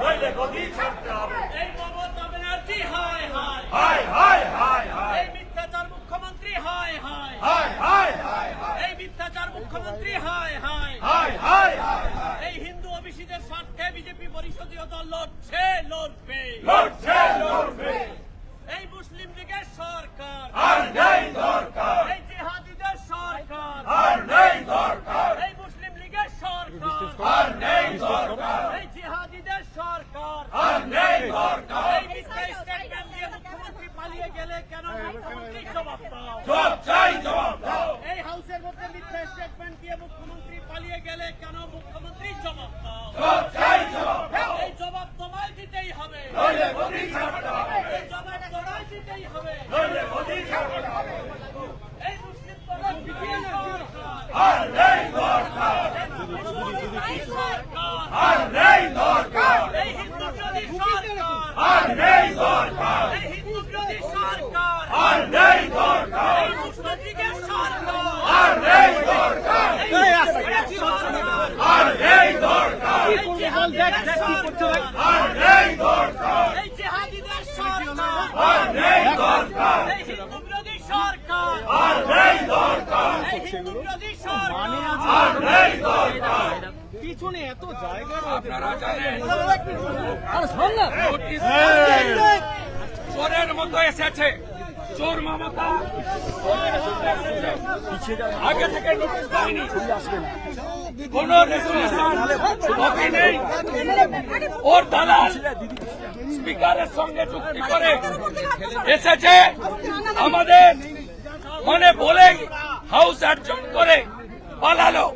নইলে গদি ছাড়তে হবে এই মমতা ব্যানার্জি হায় হায় হায়। হায় হায় হায় এই মিথ্যাচার মুখ্যমন্ত্রী হায় হায়। হায় হায় হায় এই মিথ্যাচার মুখ্যমন্ত্রী হায় হায়। হায় হায় হায় হায় এই হিন্দু অভিষিদের স্বার্থে বিজেপি পরিষদীয় দল লড়ছে লড়বে। লড়ছে লড়বে এই মুসলিম লীগের সরকার আর নেই দরকার এই জিহাদিদের সরকার আর নেই দরকার এই মুসলিম লীগের সরকার আর নেই দরকার এই জিহাদিদের সরকার আর নেই দরকার এই মিথ্যা স্টেটমেন্ট দিয়ে মুখ্যমন্ত্রী পালিয়ে গেলে কেন মুখ্যমন্ত্রী জবাব দাও জবাব চাই জবাব দাও এই হাউসের মধ্যে মিথ্যা স্টেটমেন্ট দিয়ে মুখ্যমন্ত্রী পালিয়ে গেলে কেন মুখ্যমন্ত্রী জবাব দাও? এই জবাব তোমায় দিতেই হবে। জবাব তোমায় দিতেই হবে। এই মুসলিম প্রধান বিজেপি সরকার আর নেই দরকার এই সরকার আর নেই দরকার এই হিন্দু বিরোধী সরকার আর নেই দরকার এই হিন্দু বিরোধী সরকার আর নেই দরকার এই মুসলিম লীগের সরকার আর নেই দরকার এই মুসলিমের সরকার আর নেই দরকার এই জিহাদিদের সরকার আর নেই দরকার এই জিহাদীদের সরকার আর নেই দরকার এই হিন্দুবিরোধী সরকার আর নেই দরকার এই হিন্দুবিরোধী সরকার আর নেই দরকার পিছনে এত জায়গা আপনারা জানেন চোরের মতো এসেছে চোর মমতা। আগে থেকে নোটিশ দেয়নি কোন রেজুলেশন ওর দালাল স্পিকারের সঙ্গে চুক্তি করে এসেছে। আমাদের মানে বলেই হাউস অ্যাডজন করে পালালো।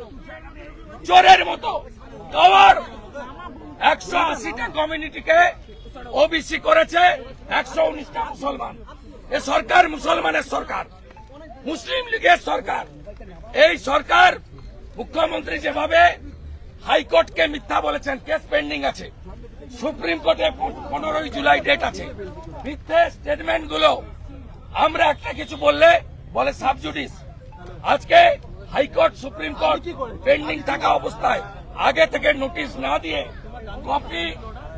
চোরের মতো কভার একশো আশিটা কমিউনিটিকে ওবিসি করেছে, একশো উনিশটা মুসলমান। এ সরকার মুসলমানের সরকার, মুসলিম লীগের সরকার। এই সরকার মুখ্যমন্ত্রী যেভাবে হাইকোর্টকে মিথ্যা বলেছেন, কেস পেন্ডিং আছে, সুপ্রিম কোর্টে পনেরোই জুলাই ডেট আছে, মিথ্যে স্টেটমেন্টগুলো আমরা একটা কিছু বললে বলে সাবজুডিস আজকে হাইকোর্ট, সুপ্রিম কোর্ট পেন্ডিং থাকা অবস্থায় আগে থেকে নোটিশ না দিয়ে কপি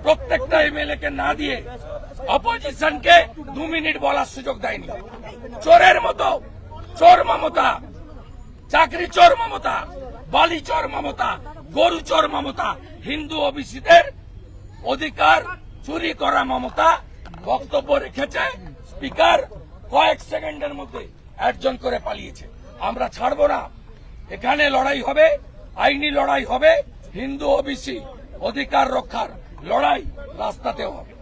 প্রত্যেকটা এমএলএ কে না দিয়ে অপোজিশনকে দু মিনিট বলার সুযোগ দেয়নি। চোরের মতো, চোর মমতা, চাকরি চোর মমতা, বালি চোর মমতা, গরু চোর মমতা, হিন্দু ওবিসিদের অধিকার চুরি করা মমতা বক্তব্য রেখেছে স্পিকার কয়েক সেকেন্ডের মধ্যে একজন করে পালিয়েছে। আমরা ছাড়বো না। এখানে লড়াই হবে, আইনি লড়াই হবে, হিন্দু ওবিসি অধিকার রক্ষার লড়াই রাস্তাতেও হবে।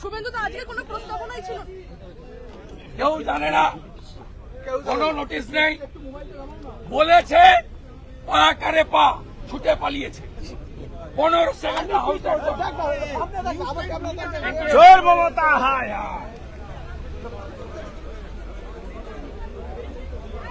শুভেন্দু তো আজকে কোনো প্রস্তাবনাই ছিল না। কেউ জানে না কোনো নোটিশ নেই। বলেছে পাকারে পা ছুটে পালিয়েছে। পনেরো সেকেন্ড হাউস জোর মমতা হায় হায়।